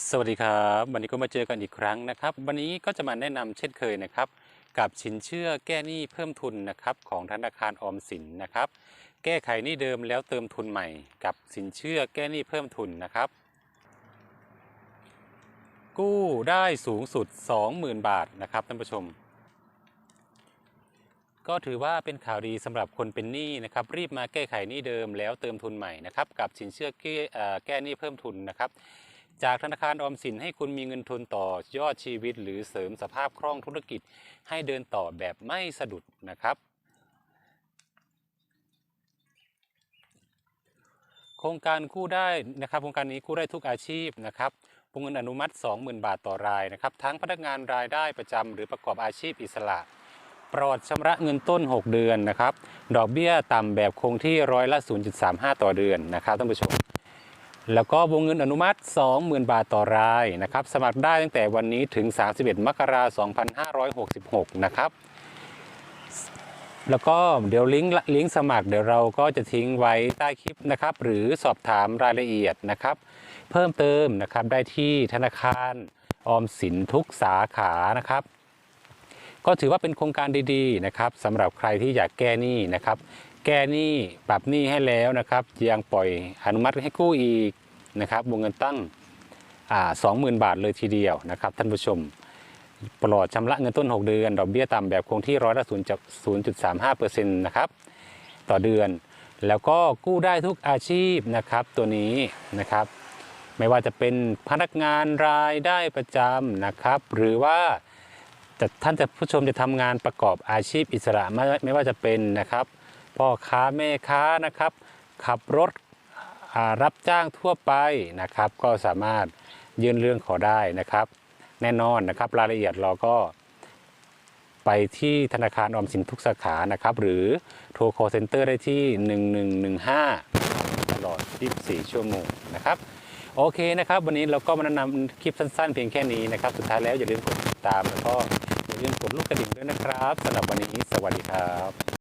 สวัสดีครับ วันนี้ก็มาเจอกันอีกครั้งนะครับ วันนี้ก็จะมาแนะนำเช่นเคยนะครับ กับสินเชื่อแก้หนี้เพิ่มทุนนะครับของธนาคารออมสินนะครับ แก้ไขหนี้เดิมแล้วเติมทุนใหม่ กับสินเชื่อแก้หนี้เพิ่มทุนนะครับ กู้ได้สูงสุด 20,000 บาทนะครับท่านผู้ชม ก็ถือว่าเป็นข่าวดีสำหรับคนเป็นหนี้นะครับ รีบมาแก้ไขหนี้เดิมแล้วเติมทุนใหม่นะครับกับสินเชื่อแก้หนี้เพิ่มทุนนะครับ จากธนาคารออมสินให้คุณมีเงินทุนต่อยอดชีวิต หรือเสริมสภาพคล่องธุรกิจให้เดินต่อแบบไม่สะดุดนะครับ โครงการกู้ได้นะครับ โครงการนี้กู้ได้ทุกอาชีพนะครับวงเงินอนุมัติ 20,000 บาทต่อรายนะครับทั้งพนักงานรายได้ประจำหรือประกอบอาชีพอิสระปลอดชำระเงินต้น 6 เดือนนะครับ ดอกเบี้ยต่ำแบบคงที่ร้อยละ 0.35 ต่อเดือนนะครับท่านผู้ชม แล้วก็วงเงินอนุมัติ 20,000 บาทต่อรายนะครับ สมัครได้ตั้งแต่วันนี้ถึง 31 มกราคม 2566 นะครับ แล้วก็เดี๋ยวลิงก์ลิงก์สมัครเดี๋ยวเราก็จะทิ้งไว้ใต้คลิปนะครับ หรือสอบถามรายละเอียดนะครับ เพิ่มเติมนะครับได้ที่ธนาคารออมสินทุกสาขานะครับ ก็ถือว่าเป็นโครงการดีๆนะครับสำหรับใครที่อยากแก้หนี้นะครับ แก้หนี้ปรับหนี้ให้แล้วนะครับยังปล่อยอนุมัติให้กู้อีกนะครับวงเงินตั้งสองหมื่นบาทเลยทีเดียวนะครับท่านผู้ชมปลอดชำระเงินต้น 6 เดือน ดอกเบี้ยต่ำแบบคงที่ร้อยละ0.35เปอร์เซ็นต์นะครับต่อเดือน แล้วก็กู้ได้ทุกอาชีพนะครับตัวนี้นะครับ ไม่ว่าจะเป็นพนักงานรายได้ประจำนะครับ หรือว่าท่านจะผู้ชมจะทำงานประกอบอาชีพอิสระไม่ไม่ว่าจะเป็นนะครับ พ่อค้าแม่ค้านะครับ ขับรถรับจ้างทั่วไปนะครับ ก็สามารถยื่นเรื่องขอได้นะครับ แน่นอนนะครับรายละเอียดเราก็ไปที่ธนาคารออมสินทุกสาขานะครับ หรือโทร call center ได้ที่ 1115 ตลอด 24 ชั่วโมงนะครับ โอเคนะครับ วันนี้เราก็มาแนะนำคลิปสั้นๆ เพียงแค่นี้นะครับ สุดท้ายแล้วอย่าลืมกดติดตามแล้วก็อย่าลืมกดลูกกระดิ่งด้วยนะครับสำหรับวันนี้สวัสดีครับ